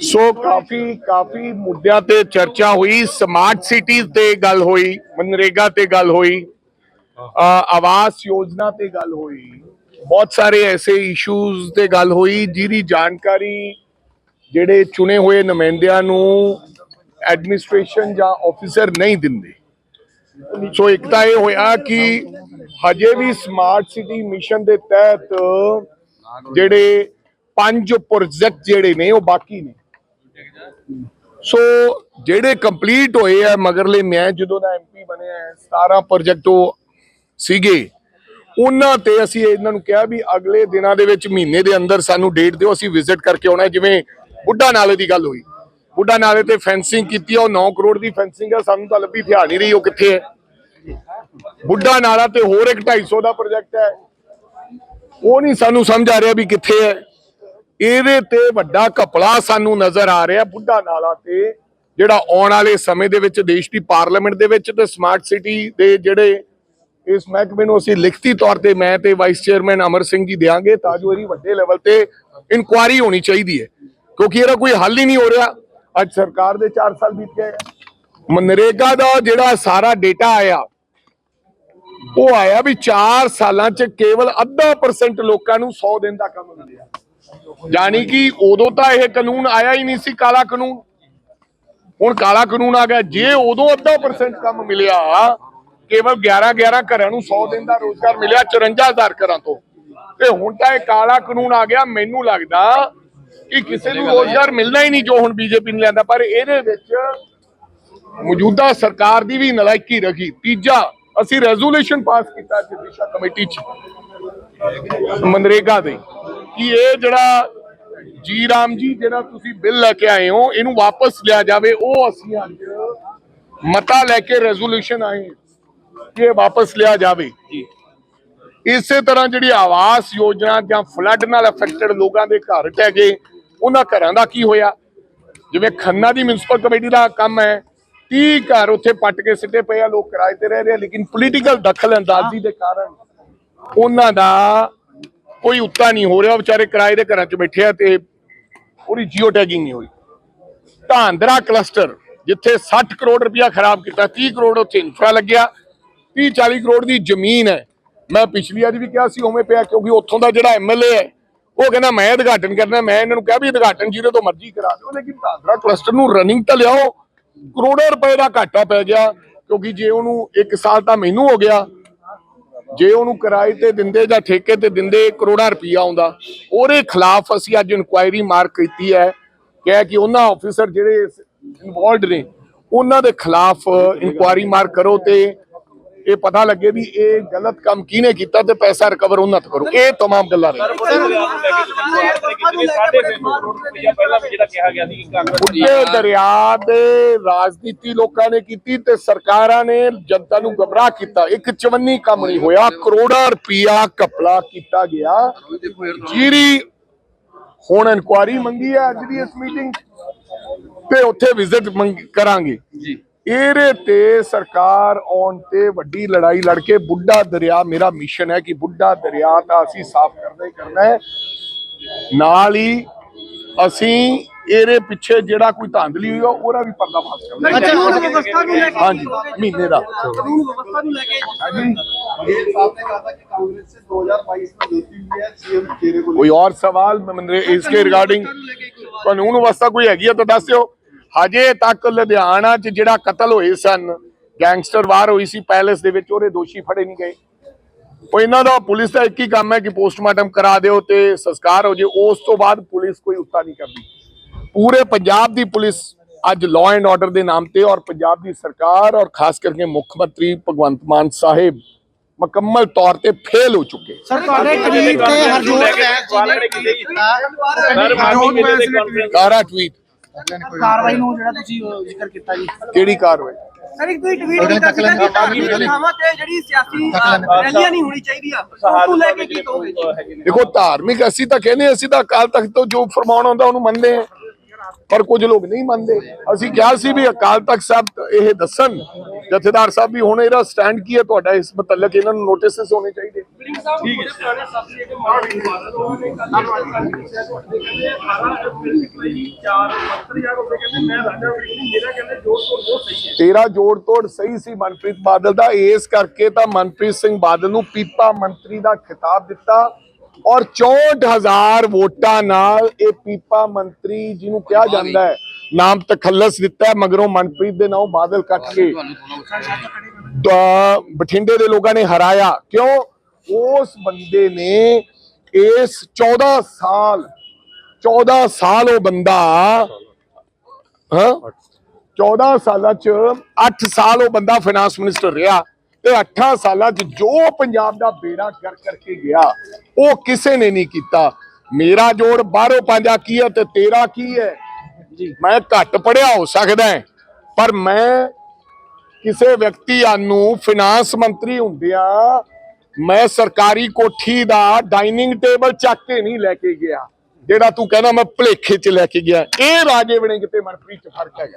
ਸੋ ਕਾਫੀ ਕਾਫੀ ਮੁੱਦਿਆਂ ਤੇ ਚਰਚਾ ਹੋਈ ਸਮਾਰਟ ਸਿਟੀਜ਼ ਤੇ ਗੱਲ ਹੋਈ, ਮਨਰੇਗਾ ਤੇ ਗੱਲ ਹੋਈ ਆਵਾਸ ਯੋਜਨਾ ਤੇ ਗੱਲ ਹੋਈ, ਬਹੁਤ ਸਾਰੇ ਐਸੇ ਇਸ਼ੂਜ਼ ਤੇ ਗੱਲ ਹੋਈ, ਜਿਹਦੀ ਜਾਣਕਾਰੀ ਜਿਹੜੇ ਚੁਣੇ ਹੋਏ ਨੁਮਾਇੰਦਿਆਂ ਨੂੰ ਐਡਮਿਨਿਸਟ੍ਰੇਸ਼ਨ ਜਾਂ ਆਫੀਸਰ ਨਹੀਂ ਦਿੰਦੇ। ਸੋ ਇੱਕ ਤਾਂ ਇਹ ਹੋਇਆ ਕਿ ਹਜੇ ਵੀ ਸਮਾਰਟ ਸਿਟੀ ਮਿਸ਼ਨ ਦੇ ਤਹਿਤ ਜਿਹੜੇ ਪੰਜ ਪ੍ਰੋਜੈਕਟ ਜਿਹੜੇ ਨੇ, ਉਹ ਬਾਕੀ ਨੇ। ਸੋ ਜਿਹੜੇ ਕੰਪਲੀਟ ਹੋਏ ਆ ਮਗਰਲੇ ਮੈਂ ਜਦੋਂ ਦਾ ਐਮਪੀ ਬਣਿਆ 17 ਪ੍ਰੋਜੈਕਟ ਉਹ ਸੀਗੇ ਉਹਨਾਂ ਤੇ ਅਸੀਂ ਇਹਨਾਂ ਨੂੰ ਕਿਹਾ ਵੀ ਅਗਲੇ ਦਿਨਾਂ ਦੇ ਵਿੱਚ ਮਹੀਨੇ ਦੇ ਅੰਦਰ ਸਾਨੂੰ ਡੇਟ ਦਿਓ ਅਸੀਂ ਵਿਜ਼ਿਟ ਕਰਕੇ ਆਉਣਾ ਜਿਵੇਂ ਬੁੱਢਾ ਨਾਲੇ ਦੀ ਗੱਲ ਹੋਈ। ਬੁੱਢਾ ਨਾਲੇ ਤੇ ਫੈਂਸਿੰਗ ਕੀਤੀ ਆ, ਉਹ 9 ਕਰੋੜ ਦੀ ਫੈਂਸਿੰਗ ਆ ਸਾਨੂੰ ਤਾਂ ਲੱਭੀ ਧਿਆਨ ਨਹੀਂ ਰਹੀ ਉਹ ਕਿੱਥੇ ਹੈ? ਬੁੱਢਾ ਨਾਲਾ ਤੇ ਹੋਰ ਇੱਕ 250 ਦਾ ਪ੍ਰੋਜੈਕਟ ਹੈ। ਉਹ ਨਹੀਂ ਸਾਨੂੰ ਸਮਝ ਆ ਰਿਹਾ ਵੀ ਕਿੱਥੇ ਹੈ। ਇਹਦੇ ਤੇ ਵੱਡਾ ਘਪਲਾ ਸਾਨੂੰ ਨਜ਼ਰ ਆ ਰਿਹਾ ਬੁੱਢਾ ਨਾਲਾ ਤੇ, ਜਿਹੜਾ ਆਉਣ ਵਾਲੇ ਸਮੇਂ ਦੇ ਵਿੱਚ ਦੇਸ਼ ਦੀ ਪਾਰਲੀਮੈਂਟ ਦੇ ਵਿੱਚ ਤੇ ਸਮਾਰਟ ਸਿਟੀ ਦੇ ਜਿਹੜੇ ਇਸ ਮਹਿਕਮੇ ਨੂੰ ਅਸੀਂ ਲਿਖਤੀ ਤੌਰ ਤੇ ਮੈਂ ਤੇ ਵਾਈਸ ਚੇਅਰਮੈਨ ਅਮਰ ਸਿੰਘ ਜੀ ਦੇਾਂਗੇ ਤਾਂ ਜੋ ਇਹਦੀ ਵੱਡੇ ਲੈਵਲ ਤੇ ਇਨਕੁਆਰੀ ਹੋਣੀ ਚਾਹੀਦੀ ਹੈ। ਕਿਉਂਕਿ ਇਹਦਾ ਕੋਈ ਹੱਲ ਹੀ ਨਹੀਂ ਹੋ ਰਿਹਾ। ਅੱਜ ਸਰਕਾਰ ਦੇ 4 ਸਾਲ ਬੀਤ ਗਏ। ਮਨਰੇਗਾ ਦਾ ਜਿਹੜਾ ਸਾਰਾ ਡੇਟਾ ਆਇਆ, ਉਹ ਆਇਆ ਵੀ 4 ਸਾਲਾਂ ਚ ਕੇਵਲ ਅੱਧਾ ਪਰਸੈਂਟ ਲੋਕਾਂ ਨੂੰ 100 ਦਿਨ ਦਾ ਕੰਮ ਮਿਲਿਆ। ਯਾਨੀ ਕਿ ਉਦੋਂ ਤਾਂ ਇਹ ਕਾਨੂੰਨ ਆਇਆ ਹੀ ਨਹੀਂ ਸੀ, ਕਾਲਾ ਕਾਨੂੰਨ। ਹੁਣ ਕਾਲਾ ਕਾਨੂੰਨ ਆ ਗਿਆ। ਜੇ ਉਦੋਂ ਅੱਧਾ ਪਰਸੈਂਟ ਕੰਮ ਮਿਲਿਆ, ਕੇਵਲ 11 11 ਘਰਾਂ ਨੂੰ 100 ਦਿਨ ਦਾ ਰੋਜ਼ਗਾਰ ਮਿਲਿਆ 54000 ਘਰਾਂ ਤੋਂ। ਤੇ ਹੁਣ ਤਾਂ ਇਹ ਕਾਲਾ ਕਾਨੂੰਨ ਆ ਗਿਆ। ਮੈਨੂੰ ਲੱਗਦਾ ਕਿ ਕਿਸੇ ਨੂੰ ਰੋਜ਼ਗਾਰ ਮਿਲਣਾ ਹੀ ਨਹੀਂ ਜੋ ਹੁਣ ਬੀਜੇਪੀ ਨੇ ਲਿਆਂਦਾ। ਪਰ ਇਹਦੇ ਵਿੱਚ ਮੌਜੂਦਾ ਸਰਕਾਰ ਦੀ ਵੀ ਨਲਾਇਕੀ ਰਹੀ। ਤੀਜਾ, ਅਸੀਂ ਰੈਜ਼ੋਲੂਸ਼ਨ ਪਾਸ ਕੀਤਾ ਅੱਜ ਕਮੇਟੀ 'ਚ। ਮਨਰੇਗਾ ਦੇ। ਕਿ ਇਹ ਜਿਹੜਾ ਜੀ ਰਾਮ ਜੀ ਜਿਹੜਾ ਤੁਸੀਂ ਬਿੱਲ ਲੈ ਕੇ ਆਏ ਹੋ ਇਹਨੂੰ ਵਾਪਸ ਲਿਆ ਜਾਵੇ ਉਹ ਅਸੀਂ ਅੱਜ ਮਤਾ ਲੈ ਕੇ ਰੈਜ਼ੋਲੂਸ਼ਨ ਆਏ ਕਿ ਇਹ ਵਾਪਸ ਲਿਆ ਜਾਵੇ। ਇਸੇ ਤਰ੍ਹਾਂ ਜਿਹੜੀ ਆਵਾਸ ਯੋਜਨਾ ਜਾਂ ਫਲੱਡ ਨਾਲ ਅਫੈਕਟਡ ਲੋਕਾਂ ਦੇ ਘਰ ਟਹਿ ਗਏ ਉਹਨਾਂ ਘਰਾਂ ਦਾ ਕੀ ਹੋਇਆ? ਜਿਵੇਂ ਖੰਨਾ ਦੀ ਮਿਊਨਿਸਪਲ ਕਮੇਟੀ ਦਾ ਕੰਮ ਹੈ 30 ਘਰ ਉੱਥੇ ਪੱਟ ਕੇ ਸਿੱਟੇ ਪਏ ਆ ਲੋਕ ਕਿਰਾਏ ਤੇ ਰਹਿ ਰਹੇ ਆ ਲੇਕਿਨ ਪੋਲੀਟੀਕਲ ਦਖਲ ਅੰਦਾਜ਼ੀ ਦੇ ਕਾਰਨ ਉਹਨਾਂ ਦਾ ਕੋਈ ਉੱਤਾ ਨਹੀਂ ਹੋ ਰਿਹਾ ਵਿਚਾਰੇ ਕਿਰਾਏ ਦੇ ਘਰਾਂ 'ਚ ਬੈਠੇ ਆ ਤੇ ਉਹਦੀ ਜੀਓ ਟੈਗਿੰਗ ਨਹੀਂ ਹੋਈ। ਧਾਂਦਰਾ ਕਲਸਟਰ, ਜਿੱਥੇ 60 ਕਰੋੜ ਰੁਪਇਆ ਖਰਾਬ ਕੀਤਾ 30 ਕਰੋੜ ਉੱਥੇ ਇਨਫਰਾ ਲੱਗਿਆ 30 40 ਕਰੋੜ ਦੀ ਜ਼ਮੀਨ ਹੈ। ਮੈਂ ਪਿਛਲੀ ਵਾਰੀ ਵੀ ਕਿਹਾ ਸੀ, ਉਵੇਂ ਪਿਆ, ਕਿਉਂਕਿ ਉੱਥੋਂ ਦਾ ਜਿਹੜਾ ਐਮਐਲਏ ਹੈ, ਉਹ ਕਹਿੰਦਾ ਮੈਂ ਉਦਘਾਟਨ ਕਰਨਾ, ਮੈਂ ਇਹਨਾਂ ਨੂੰ ਕਿਹਾ ਵੀ ਉਦਘਾਟਨ ਜਿਹਦੇ ਤੋਂ ਮਰਜ਼ੀ ਕਰਾ ਦਿਓ, ਲੇਕਿਨ ਧਾਂਦਰਾ ਕਲਸਟਰ ਨੂੰ ਰਨਿੰਗ ਤਾਂ ਲਿਆਓ, ਕਰੋੜਾਂ ਰੁਪਏ ਦਾ ਘਾਟਾ ਪੈ ਗਿਆ, ਕਿਉਂਕਿ ਜੇ ਉਹਨੂੰ 1 ਸਾਲ ਤਾਂ ਮੈਨੂੰ ਹੋ ਗਿਆ ਜੇ ਉਹਨੂੰ ਕਿਰਾਏ ਤੇ ਦਿੰਦੇ ਜਾਂ ਠੇਕੇ ਤੇ ਦਿੰਦੇ ਕਰੋੜਾਂ ਰੁਪਈਆ ਆਉਂਦਾ ਉਹਦੇ ਖਿਲਾਫ ਅਸੀਂ ਅੱਜ ਇਨਕੁਆਇਰੀ ਮਾਰਕ ਕੀਤੀ ਹੈ ਕਿਹਾ ਕਿ ਉਹਨਾਂ ਆਫੀਸਰ ਜਿਹੜੇ ਇਨਵੋਲਡ ਨੇ ਉਹਨਾਂ ਦੇ ਖਿਲਾਫ ਇਨਕੁਆਇਰੀ ਮਾਰਕ ਕਰੋ ਤੇ ਇਹ ਪਤਾ ਲੱਗੇ ਵੀ ਇਹ ਗਲਤ ਕੰਮ ਕਿਹਨੇ ਕੀਤਾ ਤੇ ਪੈਸਾ ਰਿਕਵਰ ਉਹਨਾਂ ਤੋਂ ਕਰੋ ਇਹ तमाम ਗੱਲਾਂ ਨੇ ਪਹਿਲਾਂ ਵੀ ਜਿਹੜਾ ਕਿਹਾ ਗਿਆ ਸੀ ਕਿ ਕਾਂਗਰਸ ਉੱਤੇ ਦਰਿਆ ਦੇ ਰਾਜਨੀਤੀ ਲੋਕਾਂ ਨੇ ਕੀਤੀ ਤੇ ਸਰਕਾਰਾਂ ਨੇ ਜਨਤਾ ਨੂੰ ਗਮਰਾਹ ਕੀਤਾ। ਇੱਕ ਚਵੰਨੀ ਕੰਮ ਨਹੀਂ ਹੋਇਆ। ਕਰੋੜਾਂ ਰੁਪਇਆ ਕਪਲਾ ਕੀਤਾ ਗਿਆ। ਜਿਹੜੀ ਹੁਣ ਇਨਕੁਆਰੀ ਮੰਗੀ ਹੈ ਅੱਜ ਦੀ ਇਸ ਮੀਟਿੰਗ ਤੇ ਉੱਥੇ ਵਿਜ਼ਿਟ ਕਰਾਂਗੇ। ਜੀ। ਇਹਦੇ ਤੇ ਸਰਕਾਰ ਆਉਣ ਤੇ ਵੱਡੀ ਲੜਾਈ ਲੜ ਕੇ ਬੁੱਢਾ ਦਰਿਆ ਮੇਰਾ ਮਿਸ਼ਨ ਹੈ ਕਿ ਬੁੱਢਾ ਦਰਿਆ ਤਾਂ ਅਸੀਂ ਸਾਫ਼ ਕਰਨਾ ਹੀ ਕਰਨਾ ਹੈ। ਨਾਲ ਹੀ ਅਸੀਂ ਇਹਦੇ ਪਿੱਛੇ ਜਿਹੜਾ ਕੋਈ ਧਾਂਦਲੀ ਹੋਈ ਆ ਉਹਦਾ ਵੀ ਪਰਦਾਫਾਸ਼ ਕਰਨਾ ਹੈ। ਅੱਛਾ ਕਾਨੂੰਨ ਵਿਵਸਥਾ ਨੂੰ ਲੈ ਕੇ ਹਾਂਜੀ ਮਹੀਨੇ ਦਾ ਕਾਨੂੰਨ ਵਿਵਸਥਾ ਨੂੰ ਲੈ ਕੇ ये साहब ने कहा था कि कांग्रेस से 2022 में दोस्ती हुई है सीएम चेहरे को ਕੋਈ ਔਰ ਸਵਾਲ ਮੰਦਰੇ ਇਸ ਕੇ ਰਿਗਾਰਡਿੰਗ ਕਾਨੂੰਨ ਵਿਵਸਥਾ ਕੋਈ ਹੈਗੀ ਆ ਤਾਂ ਦੱਸਿਓ ਹਜੇ ਤੱਕ ਲੁਧਿਆਣਾ 'ਚ ਜਿਹੜਾ ਕਤਲ ਹੋਏ ਸਨ ਗੈਂਗਸਟਰ ਵਾਰ ਹੋਈ ਸੀ ਪੈਲੇਸ ਦੇ ਵਿੱਚ ਉਹਦੇ ਦੋਸ਼ੀ ਫੜੇ ਨਹੀਂ ਗਏ ਉਹ ਇਹਨਾਂ ਦਾ ਪੁਲਿਸ ਦਾ ਇੱਕ ਹੀ ਕੰਮ ਹੈ ਕਿ ਪੋਸਟਮਾਰਟਮ ਕਰਾ ਦਿਓ ਤੇ ਸੰਸਕਾਰ ਹੋ ਜੇ ਉਸ ਤੋਂ ਬਾਅਦ ਪੁਲਿਸ ਕੋਈ ਉੱਤਾ ਨਹੀਂ ਕਰਦੀ ਪੂਰੇ ਪੰਜਾਬ ਦੀ ਪੁਲਿਸ ਅੱਜ ਲਾਅ ਐਂਡ ਆਰਡਰ ਦੇ ਨਾਮ ਤੇ ਔਰ ਪੰਜਾਬ ਦੀ ਸਰਕਾਰ ਔਰ ਖਾਸ ਕਰਕੇ ਮੁੱਖ ਮੰਤਰੀ ਭਗਵੰਤ ਮਾਨ ਸਾਹਿਬ ਮੁਕੰਮਲ ਤੌਰ ਤੇ ਫੇਲ ਹੋ ਚੁੱਕੇ ਸਰ ਤੁਹਾਡੇ ਟਵੀਟ ਤੇ ਹਰਜੋਤ ਬੈਂਸ ਜੀ ਨੇ ਕੀਤਾ ਟਵੀਟ ਕਾਰਵਾਈ ਨੂੰ ਜਿਹੜਾ ਤੁਸੀਂ ਜ਼ਿਕਰ ਕੀਤਾ ਜੀ ਕਿਹੜੀ ਕਾਰਵਾਈ ਸਰ ਇੱਕ ਤੁਸੀਂ ਟਵੀਟ ਕੀਤਾ ਸੀਗਾ ਕਿ ਧਾਰਮਿਕ ਥਾਵਾਂ ਤੇ ਜਿਹੜੀ ਸਿਆਸੀ ਅਹ, ਰੈਲੀਆਂ ਨਹੀਂ ਹੋਣੀ ਚਾਹੀਦੀਆਂ ਉਸ ਨੂੰ ਲੈ ਕੇ ਕੀ ਕਹੋਗੇ? ਜੀ ਦੇਖੋ ਧਾਰਮਿਕ ਅਸੀਂ ਤਾਂ ਕਹਿੰਦੇ ਅਸੀਂ ਤਾਂ ਅਕਾਲ ਤਖਤ ਤੋਂ ਜੋ ਫਰਮਾਨ ਆਉਂਦਾ ਉਹਨੂੰ ਮੰਨਦੇ ਹਾਂ। ਪਰ ਕੁਝ ਲੋਕ ਨਹੀਂ ਮੰਨਦੇ ਅਸੀਂ ਕਿਹਾ ਸੀ ਵੀ ਅਕਾਲ ਤਖਤ ਸਾਹਿਬ ਇਹ ਦੱਸਣ ਜਥੇਦਾਰ ਸਾਹਿਬ ਵੀ ਹੁਣ ਇਹਦਾ ਸਟੈਂਡ ਕੀ ਹੈ ਤੁਹਾਡਾ ਇਸ ਮੁਤਲਕ ਇਹਨਾਂ ਨੂੰ ਨੋਟਿਸਸ ਹੋਣੇ ਚਾਹੀਦੇ ਸਿੰਘ ਸਾਹਿਬ ਬੜੇ ਪੁਰਾਣੇ ਸਾਥੀ ਜਿਹੜੇ ਮਾਰਕ ਬਾਦਲ ਉਹਨਾਂ ਨੇ ਕੱਲ ਸਾਨੂੰ ਦੱਸਿਆ ਤੁਹਾਡੇ ਕਹਿੰਦੇ 18 ਅਪ੍ਰੈਲ ਲਈ ਚਾਰ ਮੰਤਰੀ ਆ ਗਏ ਕਹਿੰਦੇ ਮੈਂ ਰਾਜਾ ਵੜਿੰਗ ਨਹੀਂ ਮੇਰਾ ਕਹਿੰਦੇ ਜੋੜ ਤੋਂ ਬਹੁਤ ਸਹੀ ਹੈ ਤੇਰਾ ਜੋੜ ਤੋੜ ਸਹੀ ਸੀ ਮਨਪ੍ਰੀਤ ਬਾਦਲ ਦਾ ਇਸ ਕਰਕੇ ਤਾਂ ਮਨਪ੍ਰੀਤ ਸਿੰਘ ਬਾਦਲ ਨੂੰ ਪੀਪਾ ਮੰਤਰੀ ਦਾ ਖਿਤਾਬ ਦਿੱਤਾ ਔਰ 64000 ਵੋਟਾਂ ਨਾਲ ਇਹ ਪੀਪਾ ਮੰਤਰੀ ਜਿਹਨੂੰ ਕਿਹਾ ਜਾਂਦਾ ਹੈ। ਨਾਮ ਤਖੱਲਸ ਦਿੱਤਾ ਮਗਰੋਂ ਮਨਪ੍ਰੀਤ ਦੇ ਨਾਮ ਬਾਦਲ ਕੱਟ ਕੇ। ਤਾਂ ਬਠਿੰਡੇ ਦੇ ਲੋਕਾਂ ਨੇ ਹਰਾਇਆ। ਕਿਉਂ? ਉਸ ਬੰਦੇ ਨੇ ਇਸ 14 ਸਾਲ 14 ਸਾਲ ਉਹ ਬੰਦਾ ਹਾਂ? 14 ਸਾਲਾਂ ਚ 8 ਸਾਲ ਉਹ ਬੰਦਾ ਫਾਈਨਾਂਸ ਮਿਨਿਸਟਰ ਰਿਹਾ। ਤੇ 8 ਸਾਲਾਂ ਚ ਜੋ ਪੰਜਾਬ ਦਾ ਬੇੜਾ ਕਰ ਕਰਕੇ ਗਿਆ ਉਹ ਕਿਸੇ ਨੇ ਨਹੀਂ ਕੀਤਾ। ਮੇਰਾ ਜੋੜ ਬਾਹਰੋਂ ਪੰਜਾ ਕੀ ਹੈ ਤੇ ਤੇਰਾ ਕੀ ਹੈ? ਮੈਂ ਘੱਟ ਪੜਿਆ ਹੋ ਸਕਦਾ ਹੈ ਪਰ ਮੈਂ ਕਿਸੇ ਵਿਅਕਤੀ ਨੂੰ ਫਾਈਨਾਂਸ ਮੰਤਰੀ ਹੁੰਦਿਆਂ ਮੈਂ ਸਰਕਾਰੀ ਕੋਠੀ ਦਾ ਡਾਈਨਿੰਗ ਟੇਬਲ ਚੱਕ ਕੇ ਨਹੀਂ ਲੈ ਕੇ ਗਿਆ ਜਿਹੜਾ ਤੂੰ ਕਹਿੰਦਾ ਮੈਂ ਭਲੇਖੇ ਚ ਲੈ ਕੇ ਗਿਆ। ਇਹ ਰਾਜੇ ਵੜਿੰਗ ਤੇ ਮਨਪ੍ਰੀਤ ਚ ਫ਼ਰਕ ਹੈਗਾ।